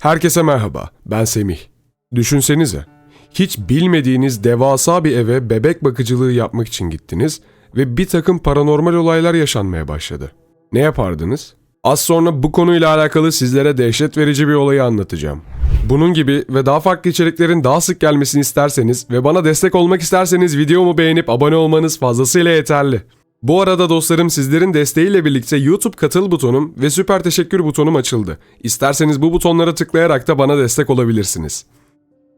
Herkese merhaba, ben Semih. Düşünsenize, hiç bilmediğiniz devasa bir eve bebek bakıcılığı yapmak için gittiniz ve bir takım paranormal olaylar yaşanmaya başladı. Ne yapardınız? Az sonra bu konuyla alakalı sizlere dehşet verici bir olayı anlatacağım. Bunun gibi ve daha farklı içeriklerin daha sık gelmesini isterseniz ve bana destek olmak isterseniz videomu beğenip abone olmanız fazlasıyla yeterli. Bu arada dostlarım sizlerin desteğiyle birlikte YouTube katıl butonum ve süper teşekkür butonum açıldı. İsterseniz bu butonlara tıklayarak da bana destek olabilirsiniz.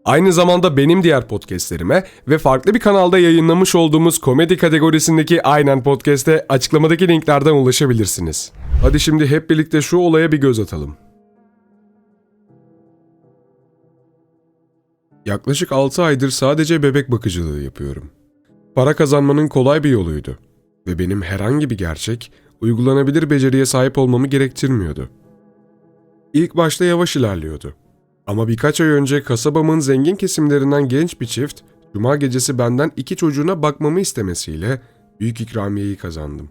Aynı zamanda benim diğer podcastlerime ve farklı bir kanalda yayınlamış olduğumuz komedi kategorisindeki Aynen Podcast'e açıklamadaki linklerden ulaşabilirsiniz. Hadi şimdi hep birlikte şu olaya bir göz atalım. Yaklaşık 6 aydır sadece bebek bakıcılığı yapıyorum. Para kazanmanın kolay bir yoluydu ve benim herhangi bir gerçek, uygulanabilir beceriye sahip olmamı gerektirmiyordu. İlk başta yavaş ilerliyordu. Ama birkaç ay önce kasabamın zengin kesimlerinden genç bir çift, cuma gecesi benden iki çocuğuna bakmamı istemesiyle büyük ikramiyeyi kazandım.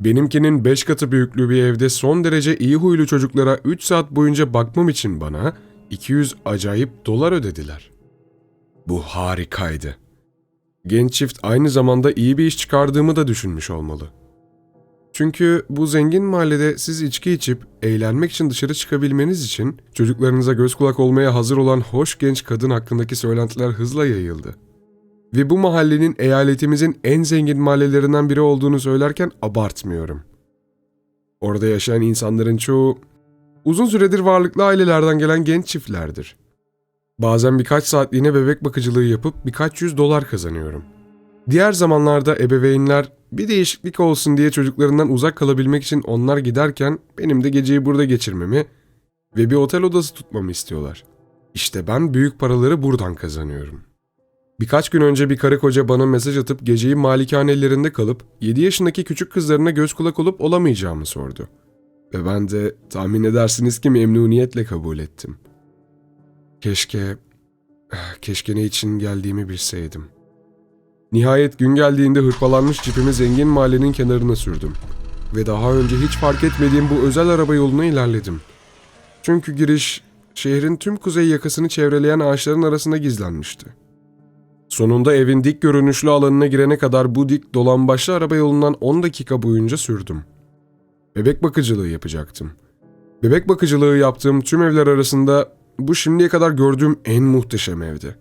Benimkinin 5 katı büyüklüğü bir evde son derece iyi huylu çocuklara 3 saat boyunca bakmam için bana 200 acayip dolar ödediler. Bu harikaydı. Genç çift aynı zamanda iyi bir iş çıkardığımı da düşünmüş olmalı. Çünkü bu zengin mahallede siz içki içip eğlenmek için dışarı çıkabilmeniz için çocuklarınıza göz kulak olmaya hazır olan hoş genç kadın hakkındaki söylentiler hızla yayıldı. Ve bu mahallenin eyaletimizin en zengin mahallelerinden biri olduğunu söylerken abartmıyorum. Orada yaşayan insanların çoğu uzun süredir varlıklı ailelerden gelen genç çiftlerdir. Bazen birkaç saatliğine bebek bakıcılığı yapıp birkaç yüz dolar kazanıyorum. Diğer zamanlarda ebeveynler bir değişiklik olsun diye çocuklarından uzak kalabilmek için onlar giderken benim de geceyi burada geçirmemi ve bir otel odası tutmamı istiyorlar. İşte ben büyük paraları buradan kazanıyorum. Birkaç gün önce bir karı koca bana mesaj atıp geceyi malikanelerinde kalıp 7 yaşındaki küçük kızlarına göz kulak olup olamayacağımı sordu. Ve ben de tahmin edersiniz ki memnuniyetle kabul ettim. Keşke, keşke ne için geldiğimi bilseydim. Nihayet gün geldiğinde hırpalanmış cipimi zengin mahallenin kenarına sürdüm. Ve daha önce hiç fark etmediğim bu özel araba yoluna ilerledim. Çünkü giriş, şehrin tüm kuzey yakasını çevreleyen ağaçların arasında gizlenmişti. Sonunda evin dik görünüşlü alanına girene kadar bu dik dolambaçlı araba yolundan 10 dakika boyunca sürdüm. Bebek bakıcılığı yapacaktım. Bebek bakıcılığı yaptığım tüm evler arasında bu şimdiye kadar gördüğüm en muhteşem evdi.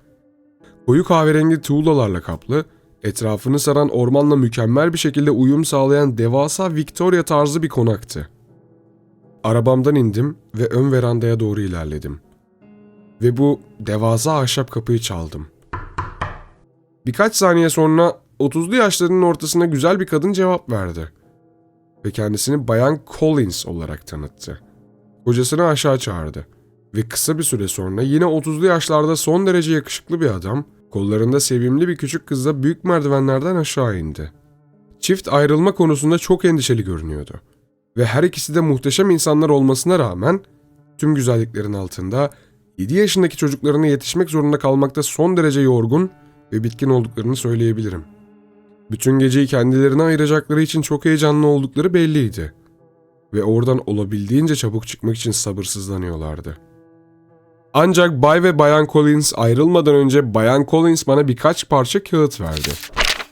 Koyu kahverengi tuğlalarla kaplı, etrafını saran ormanla mükemmel bir şekilde uyum sağlayan devasa Victoria tarzı bir konaktı. Arabamdan indim ve ön verandaya doğru ilerledim. Ve bu devasa ahşap kapıyı çaldım. Birkaç saniye sonra 30'lu yaşlarının ortasına güzel bir kadın cevap verdi. Ve kendisini Bayan Collins olarak tanıttı. Kocasını aşağı çağırdı. Ve kısa bir süre sonra yine 30'lu yaşlarda son derece yakışıklı bir adam, kollarında sevimli bir küçük kızla büyük merdivenlerden aşağı indi. Çift ayrılma konusunda çok endişeli görünüyordu. Ve her ikisi de muhteşem insanlar olmasına rağmen tüm güzelliklerin altında 7 yaşındaki çocuklarına yetişmek zorunda kalmakta son derece yorgun ve bitkin olduklarını söyleyebilirim. Bütün geceyi kendilerine ayıracakları için çok heyecanlı oldukları belliydi. Ve oradan olabildiğince çabuk çıkmak için sabırsızlanıyorlardı. Ancak Bay ve Bayan Collins ayrılmadan önce Bayan Collins bana birkaç parça kağıt verdi.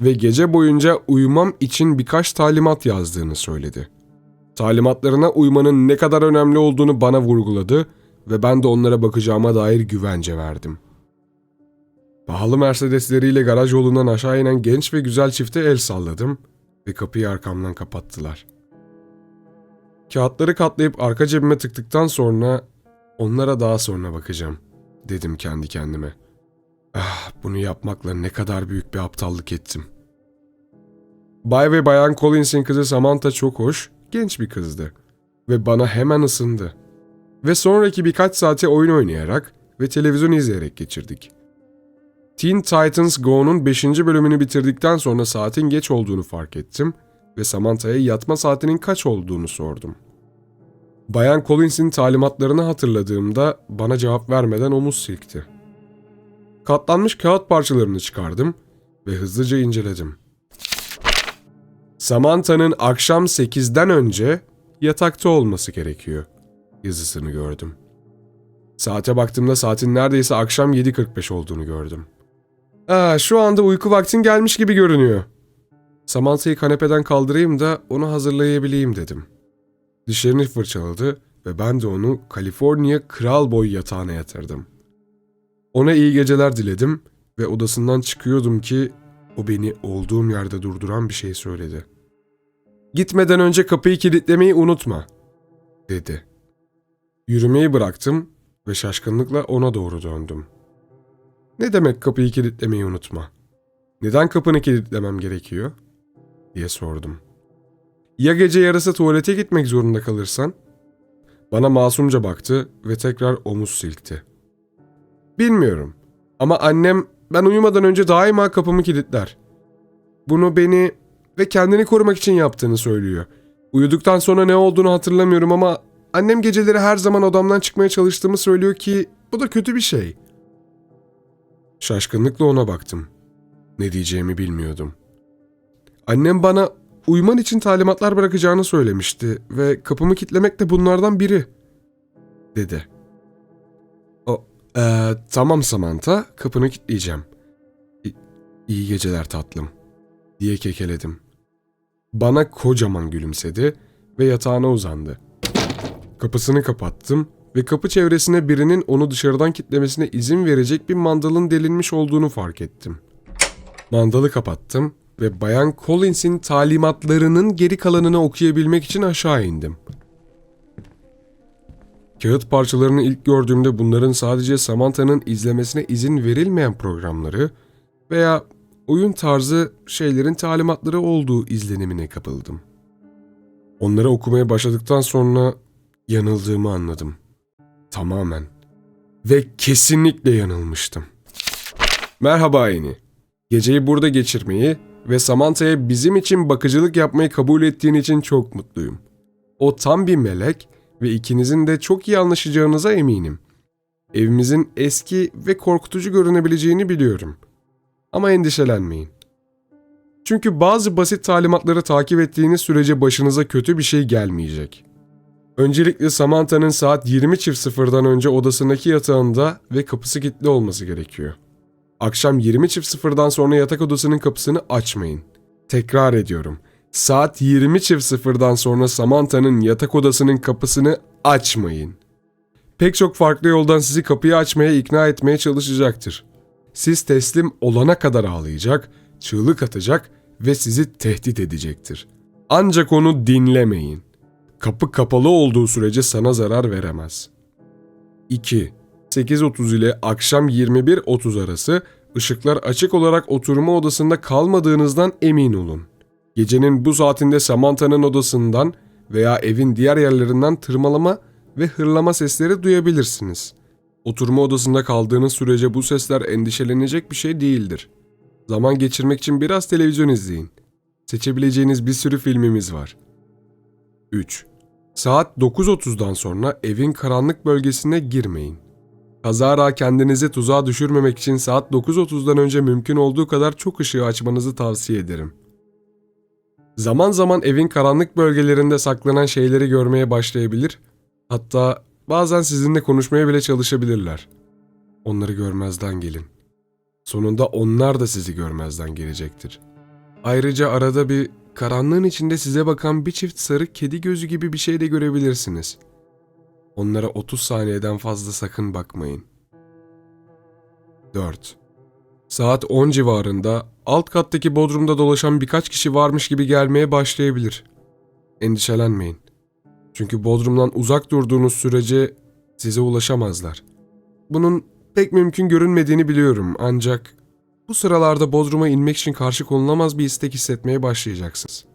Ve gece boyunca uyumam için birkaç talimat yazdığını söyledi. Talimatlarına uymanın ne kadar önemli olduğunu bana vurguladı ve ben de onlara bakacağıma dair güvence verdim.'' Pahalı Mercedesleriyle garaj yolundan aşağı inen genç ve güzel çifte el salladım ve kapıyı arkamdan kapattılar. Kağıtları katlayıp arka cebime tıktıktan sonra onlara daha sonra bakacağım dedim kendi kendime. Ah bunu yapmakla ne kadar büyük bir aptallık ettim. Bay ve Bayan Collins'in kızı Samantha çok hoş, genç bir kızdı ve bana hemen ısındı. Ve sonraki birkaç saati oyun oynayarak ve televizyon izleyerek geçirdik.'' Teen Titans Go'nun 5. bölümünü bitirdikten sonra saatin geç olduğunu fark ettim ve Samantha'ya yatma saatinin kaç olduğunu sordum. Bayan Collins'in talimatlarını hatırladığımda bana cevap vermeden omuz silkti. Katlanmış kağıt parçalarını çıkardım ve hızlıca inceledim. Samantha'nın akşam 8'den önce yatakta olması gerekiyor yazısını gördüm. Saate baktığımda saatin neredeyse akşam 7.45 olduğunu gördüm. Aa, şu anda uyku vaktin gelmiş gibi görünüyor. Samantha'yı kanepeden kaldırayım da onu hazırlayabileyim dedim. Dişlerini fırçaladı ve ben de onu Kaliforniya Kral Boy yatağına yatırdım. Ona iyi geceler diledim ve odasından çıkıyordum ki o beni olduğum yerde durduran bir şey söyledi. Gitmeden önce kapıyı kilitlemeyi unutma, dedi. Yürümeyi bıraktım ve şaşkınlıkla ona doğru döndüm. Ne demek kapıyı kilitlemeyi unutma? Neden kapını kilitlemem gerekiyor? diye sordum. Ya gece yarısı tuvalete gitmek zorunda kalırsan? Bana masumca baktı ve tekrar omuz silkti. Bilmiyorum ama annem ben uyumadan önce daima kapımı kilitler. Bunu beni ve kendini korumak için yaptığını söylüyor. Uyuduktan sonra ne olduğunu hatırlamıyorum ama annem geceleri her zaman odamdan çıkmaya çalıştığımı söylüyor ki bu da kötü bir şey. Şaşkınlıkla ona baktım. Ne diyeceğimi bilmiyordum. Annem bana uyuman için talimatlar bırakacağını söylemişti ve kapımı kilitlemek de bunlardan biri, dedi. O, "Ee, tamam Samantha, kapını kilitleyeceğim. İ- iyi geceler tatlım, diye kekeledim. Bana kocaman gülümsedi ve yatağına uzandı. Kapısını kapattım ve kapı çevresine birinin onu dışarıdan kitlemesine izin verecek bir mandalın delinmiş olduğunu fark ettim. Mandalı kapattım ve Bayan Collins'in talimatlarının geri kalanını okuyabilmek için aşağı indim. Kağıt parçalarını ilk gördüğümde bunların sadece Samantha'nın izlemesine izin verilmeyen programları veya oyun tarzı şeylerin talimatları olduğu izlenimine kapıldım. Onları okumaya başladıktan sonra yanıldığımı anladım. Tamamen. Ve kesinlikle yanılmıştım. Merhaba Eni. Geceyi burada geçirmeyi ve Samantha'ya bizim için bakıcılık yapmayı kabul ettiğin için çok mutluyum. O tam bir melek ve ikinizin de çok iyi anlaşacağınıza eminim. Evimizin eski ve korkutucu görünebileceğini biliyorum. Ama endişelenmeyin. Çünkü bazı basit talimatları takip ettiğiniz sürece başınıza kötü bir şey gelmeyecek. Öncelikle Samantha'nın saat 20.00'dan önce odasındaki yatağında ve kapısı kilitli olması gerekiyor. Akşam 20.00'dan sonra yatak odasının kapısını açmayın. Tekrar ediyorum. Saat 20.00'dan sonra Samantha'nın yatak odasının kapısını açmayın. Pek çok farklı yoldan sizi kapıyı açmaya ikna etmeye çalışacaktır. Siz teslim olana kadar ağlayacak, çığlık atacak ve sizi tehdit edecektir. Ancak onu dinlemeyin. Kapı kapalı olduğu sürece sana zarar veremez. 2. 8.30 ile akşam 21.30 arası ışıklar açık olarak oturma odasında kalmadığınızdan emin olun. Gecenin bu saatinde Samantha'nın odasından veya evin diğer yerlerinden tırmalama ve hırlama sesleri duyabilirsiniz. Oturma odasında kaldığınız sürece bu sesler endişelenecek bir şey değildir. Zaman geçirmek için biraz televizyon izleyin. Seçebileceğiniz bir sürü filmimiz var. 3. Saat 9.30'dan sonra evin karanlık bölgesine girmeyin. Kazara kendinizi tuzağa düşürmemek için saat 9.30'dan önce mümkün olduğu kadar çok ışığı açmanızı tavsiye ederim. Zaman zaman evin karanlık bölgelerinde saklanan şeyleri görmeye başlayabilir, hatta bazen sizinle konuşmaya bile çalışabilirler. Onları görmezden gelin. Sonunda onlar da sizi görmezden gelecektir. Ayrıca arada bir karanlığın içinde size bakan bir çift sarı kedi gözü gibi bir şey de görebilirsiniz. Onlara 30 saniyeden fazla sakın bakmayın. 4. Saat 10 civarında alt kattaki bodrumda dolaşan birkaç kişi varmış gibi gelmeye başlayabilir. Endişelenmeyin. Çünkü bodrumdan uzak durduğunuz sürece size ulaşamazlar. Bunun pek mümkün görünmediğini biliyorum ancak bu sıralarda bodruma inmek için karşı konulamaz bir istek hissetmeye başlayacaksınız.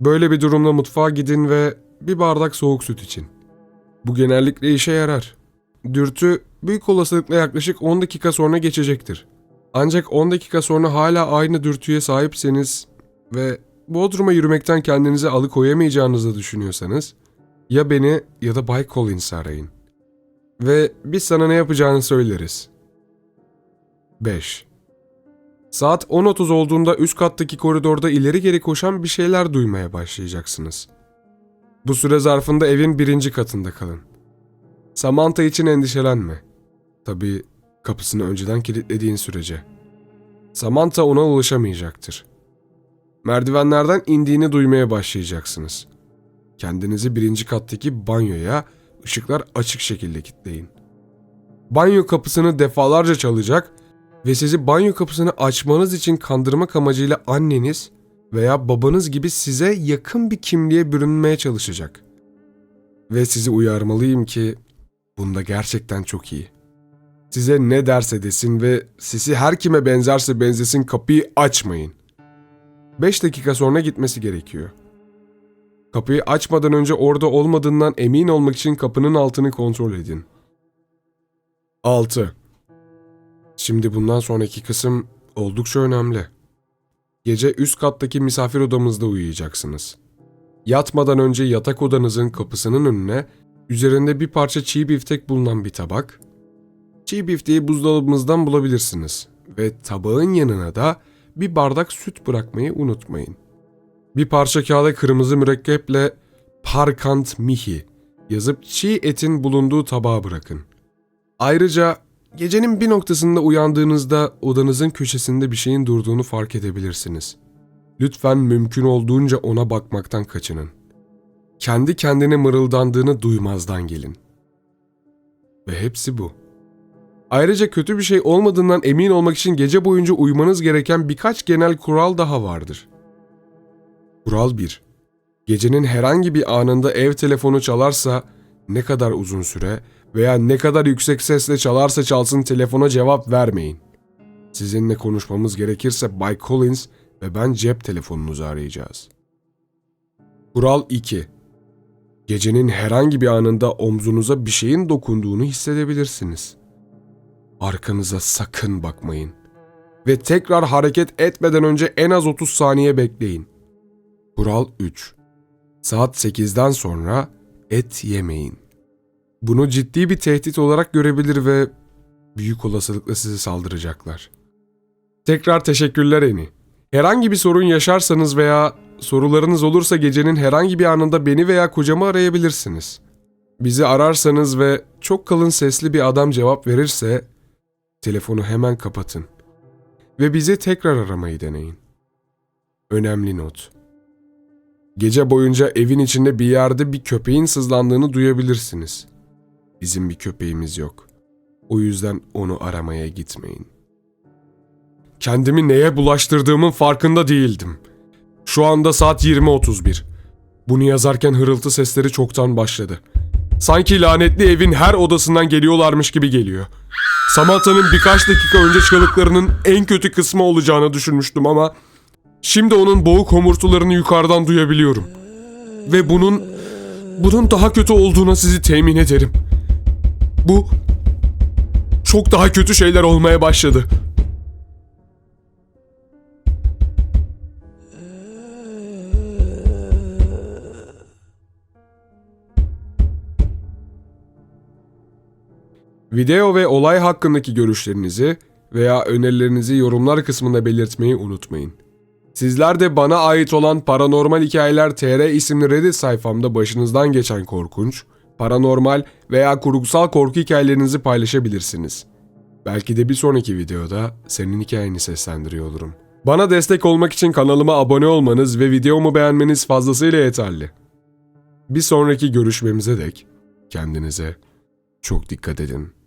Böyle bir durumda mutfağa gidin ve bir bardak soğuk süt için. Bu genellikle işe yarar. Dürtü büyük olasılıkla yaklaşık 10 dakika sonra geçecektir. Ancak 10 dakika sonra hala aynı dürtüye sahipseniz ve Bodrum'a yürümekten kendinizi alıkoyamayacağınızı düşünüyorsanız ya beni ya da Bay Collins'i arayın. Ve biz sana ne yapacağını söyleriz. 5. Saat 10.30 olduğunda üst kattaki koridorda ileri geri koşan bir şeyler duymaya başlayacaksınız. Bu süre zarfında evin birinci katında kalın. Samantha için endişelenme. Tabii kapısını önceden kilitlediğin sürece. Samantha ona ulaşamayacaktır. Merdivenlerden indiğini duymaya başlayacaksınız. Kendinizi birinci kattaki banyoya ışıklar açık şekilde kilitleyin. Banyo kapısını defalarca çalacak ve sizi banyo kapısını açmanız için kandırmak amacıyla anneniz veya babanız gibi size yakın bir kimliğe bürünmeye çalışacak. Ve sizi uyarmalıyım ki bunda gerçekten çok iyi. Size ne derse desin ve sesi her kime benzerse benzesin kapıyı açmayın. 5 dakika sonra gitmesi gerekiyor. Kapıyı açmadan önce orada olmadığından emin olmak için kapının altını kontrol edin. 6. Şimdi bundan sonraki kısım oldukça önemli. Gece üst kattaki misafir odamızda uyuyacaksınız. Yatmadan önce yatak odanızın kapısının önüne üzerinde bir parça çiğ biftek bulunan bir tabak, çiğ bifteği buzdolabımızdan bulabilirsiniz ve tabağın yanına da bir bardak süt bırakmayı unutmayın. Bir parça kağıda kırmızı mürekkeple Parkant Mihi yazıp çiğ etin bulunduğu tabağa bırakın. Ayrıca gecenin bir noktasında uyandığınızda odanızın köşesinde bir şeyin durduğunu fark edebilirsiniz. Lütfen mümkün olduğunca ona bakmaktan kaçının. Kendi kendine mırıldandığını duymazdan gelin. Ve hepsi bu. Ayrıca kötü bir şey olmadığından emin olmak için gece boyunca uymanız gereken birkaç genel kural daha vardır. Kural 1. Gecenin herhangi bir anında ev telefonu çalarsa ne kadar uzun süre veya ne kadar yüksek sesle çalarsa çalsın telefona cevap vermeyin. Sizinle konuşmamız gerekirse Bay Collins ve ben cep telefonunuzu arayacağız. Kural 2. Gecenin herhangi bir anında omzunuza bir şeyin dokunduğunu hissedebilirsiniz. Arkanıza sakın bakmayın. Ve tekrar hareket etmeden önce en az 30 saniye bekleyin. Kural 3. Saat 8'den sonra et yemeyin. Bunu ciddi bir tehdit olarak görebilir ve büyük olasılıkla size saldıracaklar. Tekrar teşekkürler Eni. Herhangi bir sorun yaşarsanız veya sorularınız olursa gecenin herhangi bir anında beni veya kocamı arayabilirsiniz. Bizi ararsanız ve çok kalın sesli bir adam cevap verirse telefonu hemen kapatın ve bizi tekrar aramayı deneyin. Önemli not. Gece boyunca evin içinde bir yerde bir köpeğin sızlandığını duyabilirsiniz. Bizim bir köpeğimiz yok. O yüzden onu aramaya gitmeyin. Kendimi neye bulaştırdığımın farkında değildim. Şu anda saat 20.31. Bunu yazarken hırıltı sesleri çoktan başladı. Sanki lanetli evin her odasından geliyorlarmış gibi geliyor. Samantha'nın birkaç dakika önce çığlıklarının en kötü kısmı olacağını düşünmüştüm ama şimdi onun boğuk homurtularını yukarıdan duyabiliyorum. Ve bunun bunun daha kötü olduğuna sizi temin ederim. Bu çok daha kötü şeyler olmaya başladı. Video ve olay hakkındaki görüşlerinizi veya önerilerinizi yorumlar kısmında belirtmeyi unutmayın. Sizler de bana ait olan Paranormal Hikayeler TR isimli Reddit sayfamda başınızdan geçen korkunç, paranormal veya kurgusal korku hikayelerinizi paylaşabilirsiniz. Belki de bir sonraki videoda senin hikayeni seslendiriyor olurum. Bana destek olmak için kanalıma abone olmanız ve videomu beğenmeniz fazlasıyla yeterli. Bir sonraki görüşmemize dek kendinize çok dikkat edin.